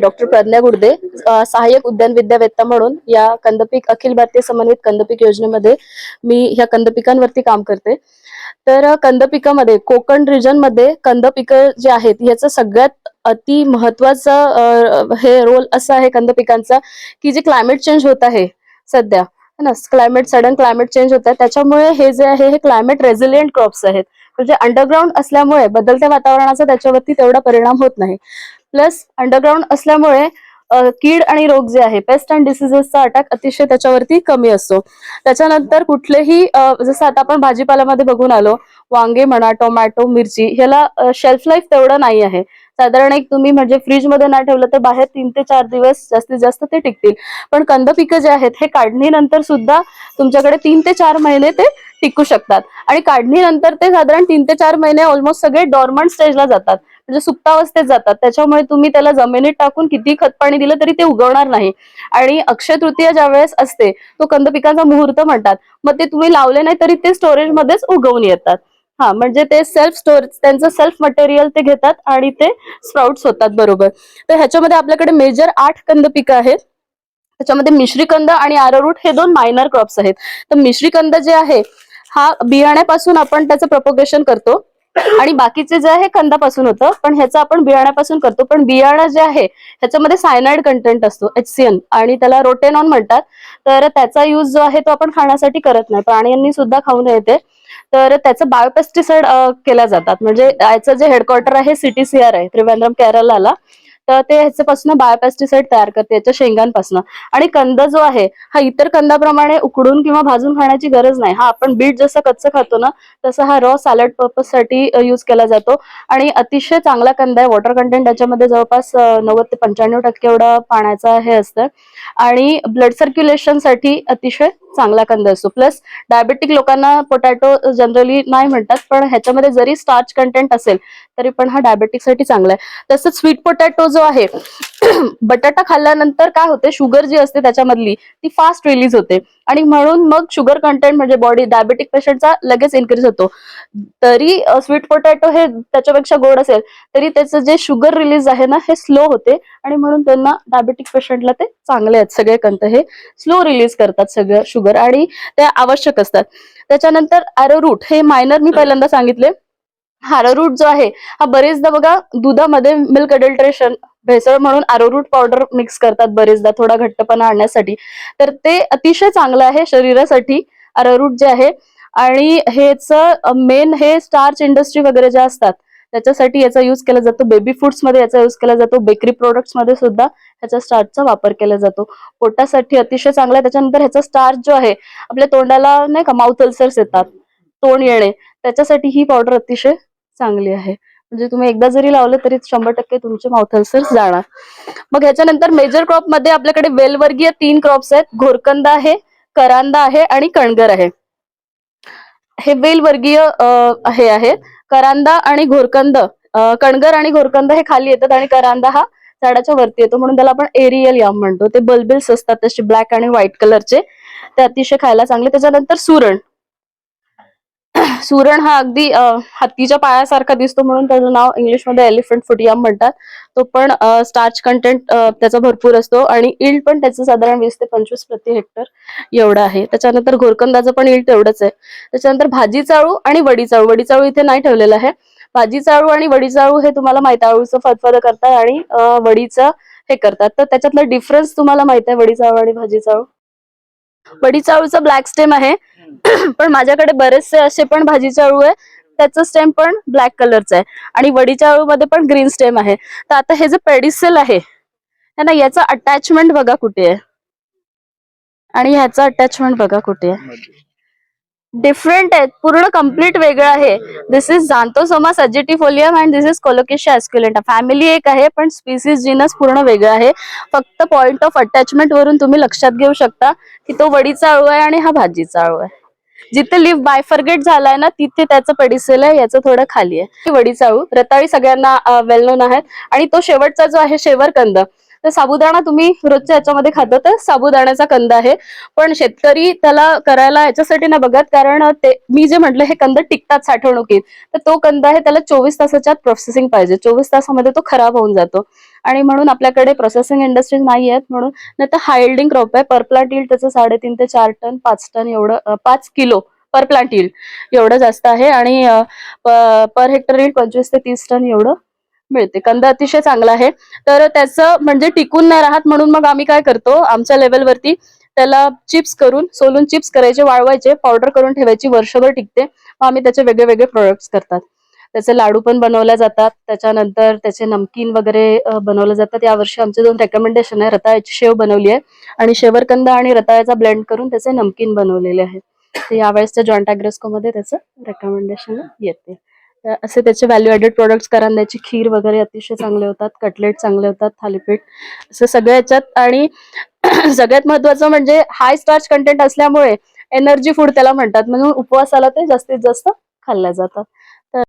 Doctor Pragya गुर्दे सहाय्यक उद्यान विद्यावेत्ता म्हणून या कंदपीक अखिल भारतीय समन्वित कंदपीक योजनेमध्ये मी ह्या कंदपिकांवरती काम करते. तर कंदपिकामध्ये कोकण रिजनमध्ये जे आहेत याचं सगळ्यात अति महत्वाचं हे रोल असं आहे कंदपिकांचा की जे क्लायमेट चेंज होत आहे सध्या. है ना? क्लायमेट सडन क्लायमेट चेंज होत आहे. त्याच्यामुळे हे जे आहे हे क्लायमेट रेझिलियंट क्रॉप्स आहेत. म्हणजे अंडरग्राऊंड असल्यामुळे बदलत्या वातावरणाचा त्याच्यावरती तेवढा परिणाम होत नाही. प्लस अंडरग्राऊंड असल्यामुळे कीड आणि रोग जे आहे पेस्ट अँड डिसिजेसचा अटॅक अतिशय त्याच्यावरती कमी असतो. त्याच्यानंतर कुठलेही जसं आता आपण भाजीपाल्यामध्ये बघून आलो वांगे म्हणा टोमॅटो मिरची ह्याला शेल्फ लाईफ तेवढं नाही आहे. साधारण एक तुम्ही म्हणजे फ्रीजमध्ये नाही ठेवलं तर बाहेर तीन ते चार दिवस जास्तीत जास्त ते टिकतील. पण कंद पिकं जे आहेत हे काढणीनंतर सुद्धा तुमच्याकडे तीन ते चार महिने ते टिकू शकतात. आणि काढणीनंतर ते साधारण तीन ते चार महिने ऑलमोस्ट सगळे डॉर्मंट स्टेजला जातात. म्हणजे सुप्तावस्थेत जातात. त्याच्यामुळे तुम्ही त्याला जमिनीत टाकून किती खत पाणी दिलं तरी ते उगवणार नाही. आणि अक्षय तृतीया ज्या वेळेस असते तो कंद पिकाचा मुहूर्त म्हणतात. मग ते तुम्ही लावले नाही तरी ते स्टोरेज मध्येच उगवून येतात. हा म्हणजे ते सेल्फ स्टोरेज त्यांचं सेल्फ मटेरियल ते घेतात आणि ते स्प्राउट्स होतात बरोबर. तर ह्याच्यामध्ये आपल्याकडे मेजर आठ कंद पिकं आहेत. त्याच्यामध्ये मिश्रीकंद आणि आरोरूट हे दोन मायनर क्रॉप्स आहेत. तर मिश्रीकंद जे आहे हा बियाण्यापासून आपण त्याचं प्रपोगेशन करतो. आणि बाकीचे जे आहे कंदापासून होतं. पण ह्याचं आपण बियाण्यापासून करतो. पण बियाणं जे आहे ह्याच्यामध्ये सायनाइड कंटेंट असतो एचसीएन आणि त्याला रोटेनॉन म्हणतात. तर त्याचा यूज जो आहे तो आपण खाण्यासाठी करत नाही. प्राण्यांनी सुद्धा खाऊ नये ते तर त्याचं बायोपेस्टिसाइड केल्या जातात. म्हणजे याचं जे हेडक्वार्टर आहे सीटीसीआर आहे त्रिवेंद्रम केरळला तर ते ह्याच्यापासून बायोपेस्टिसाइड तयार करते याच्या शेंगांपासून. आणि कंद जो आहे हा इतर कंदाप्रमाणे उकडून किंवा भाजून खाण्याची गरज नाही. हा आपण बीट जसं कच्चं खातो ना तसा हा रॉ सॅलड पर्पजसाठी यूज केला जातो. आणि अतिशय चांगला कंद आहे वॉटर कंटेंट त्याच्यामध्ये जवळपास नव्वद ते पंच्याण्णव टक्के एवढं पाण्याचा हे असतं. आणि ब्लड सर्क्युलेशनसाठी अतिशय चांगला कंद असतो. प्लस डायबेटिक लोकांना पोटॅटो जनरली नाही म्हणतात पण ह्याच्यामध्ये जरी स्टार्च कंटेंट असेल तरी पण हा डायबेटिकसाठी चांगला आहे. तसंच स्वीट पोटॅटो जो आहे बटाटा खाल्ल्यानंतर काय होते? शुगर जी असते त्याच्यामधली ती फास्ट रिलीज होते. आणि म्हणून मग शुगर कंटेंट म्हणजे बॉडी डायबेटिक पेशंटचा लगेच इन्क्रीज होतो. तरी स्वीट पोटॅटो हे त्याच्यापेक्षा गोड असेल तरी त्याचं जे शुगर रिलीज आहे ना हे स्लो होते. आणि म्हणून त्यांना डायबेटिक पेशंटला ते चांगले आहेत. सगळे कंत हे स्लो रिलीज करतात सगळं शुगर आणि ते आवश्यक असतात. त्याच्यानंतर अॅरोरूट हे मायनर मी पहिल्यांदा सांगितले. अॅरोरूट जो आहे हा बरेचदा बघा दुधामध्ये मिल्क अडल्ट्रेशन भेसळ म्हणून आरोरूट पावडर मिक्स करतात बरेचदा थोडा घट्टपणा आणण्यासाठी. तर ते अतिशय चांगलं आहे शरीरासाठी आरोरूट जे आहे. आणि हेच मेन हे स्टार्च इंडस्ट्री वगैरे ज्या असतात त्याच्यासाठी याचा युज केला जातो. बेबी फूड्समध्ये याचा युज केला जातो. बेकरी प्रोडक्ट्समध्ये सुद्धा ह्याच्या स्टार्चचा वापर केला जातो. पोटासाठी अतिशय चांगला आहे. त्याच्यानंतर ह्याचा स्टार्च जो आहे आपल्या तोंडाला नाही का माउथ अल्सर्स येतात तोंड येणे त्याच्यासाठी ही पावडर अतिशय चांगली आहे. म्हणजे तुम्ही एकदा जरी लावलं तरी शंभर टक्के तुमचे माउथ अल्सर्स जाणार. मग ह्याच्यानंतर मेजर क्रॉपमध्ये आपल्याकडे वेलवर्गीय तीन क्रॉप्स आहेत. घोरकंदा आहे करांदा आहे आणि कणगर आहे. हे वेलवर्गीय हे आहे. करांदा आणि घोरकंद कणगर आणि घोरकंद हे खाली येतात आणि करांदा हा झाडाच्या वरती येतो. म्हणून त्याला आपण एरियल याम म्हणतो. ते बल्बिल्स असतात तसे ब्लॅक आणि व्हाईट कलरचे ते अतिशय खायला चांगले. त्याच्यानंतर सुरण. सुरण हा अगदी हत्तीच्या पायासारखा दिसतो म्हणून त्याचं नाव इंग्लिशमध्ये एलिफंट फुटियाम म्हणतात. तो पण स्टार्च कंटेंट त्याचा भरपूर असतो आणि इल्ड पण त्याचं साधारण वीस ते पंचवीस प्रति हेक्टर एवढं आहे. त्याच्यानंतर घोरकंदाचं पण इल्ड तेवढंच आहे. त्याच्यानंतर भाजी चाळू आणि वडी चाळू. वडी चाळू इथे नाही ठेवलेलं आहे. भाजी चाळू आणि वडी चाळू हे तुम्हाला माहीत आहे अळूचं फदफद करतात आणि वडीचं हे करतात. तर त्याच्यातलं डिफरन्स तुम्हाला माहीत आहे वडी चाळू आणि भाजी चाळू. वडी चाळूचं ब्लॅक स्टेम आहे. पण माझ्याकडे बरेचसे असे पण भाजी चाळू आहे. त्याचं स्टेम पण ब्लॅक कलरचं आहे. आणि वडीच्या अळूमध्ये पण ग्रीन स्टेम आहे. तर आता हे जे पेडिसेल आहे ना याचं अटॅचमेंट बघा कुठे आहे. आणि ह्याचं अटॅचमेंट बघा कुठे आहे. डिफरंट आहेत. पूर्ण कंप्लीट वेगळं आहे. This is Xanthosoma sagittifolium and this is Colocasia esculenta family एक आहे पण स्पीसीज जिनस पूर्ण वेगळं आहे. फक्त पॉइंट ऑफ अटॅचमेंट वरून तुम्ही लक्षात घेऊ शकता की तो वडीचा आळू आहे आणि हा भाजीचा आळू आहे. जिथे लिव्ह बायफर्गेट झालाय ना तिथे त्याचं पडिसेल आहे याचं थोडं खाली आहे. वडीचाळू रताळी सगळ्यांना वेल नोन आहेत. आणि तो शेवटचा जो आहे शेवरकंद. तर साबुदाणा तुम्ही रोजच्या याच्यामध्ये खाता तर साबुदाण्याचा कंद आहे. पण शेतकरी त्याला करायला याच्यासाठी ना बघत कारण ते मी जे म्हटलं हे कंद टिकतात साठवणुकीत. तर तो कंद आहे त्याला चोवीस तासाच्या प्रोसेसिंग पाहिजे. चोवीस तासामध्ये तो खराब होऊन जातो. आणि म्हणून आपल्याकडे प्रोसेसिंग इंडस्ट्रीज नाही आहेत म्हणून नाही तर हायल्डिंग क्रॉप आहे. पर प्लांट येईल त्याचं साडेतीन ते चार टन पाच टन एवढं पाच किलो पर प्लांट येईल एवढं जास्त आहे. आणि पर हेक्टर येईल पंचवीस ते तीस टन एवढं मिळते. कंद अतिशय चांगला आहे. तर त्याचं म्हणजे टिकून नाही राहत म्हणून मग आम्ही काय करतो आमच्या लेवलवरती त्याला चिप्स करून सोलून चिप्स करायचे वाळवायचे पावडर करून ठेवायची वर्षभर टिकते. मग आम्ही त्याचे वेगळे वेगळे प्रोडक्ट्स करतात. त्याचे लाडू पण बनवल्या जातात. त्याच्यानंतर त्याचे नमकीन वगैरे बनवले जातात. यावर्षी आमचे दोन रेकमेंडेशन आहे. रताळ्याची शेव बनवली आहे. आणि शेवरकंद आणि रताळ्याचा ब्लेंड करून त्याचे नमकीन बनवलेले आहेत ते यावेळेसच्या जॉईंट अग्रेस्को मध्ये त्याचं रेकमेंडेशन येते. असे त्याचे व्हॅल्यू ॲडेड प्रोडक्ट्स करंद्याची खीर वगैरे अतिशय चांगले होतात कटलेट चांगले होतात थालीपीठ असं सगळ्या याच्यात. आणि सगळ्यात महत्वाचं म्हणजे हाय स्टार्च कंटेंट असल्यामुळे एनर्जी फूड त्याला म्हणतात. म्हणून उपवासाला ते जास्तीत जास्त खाल्ल्या जातात.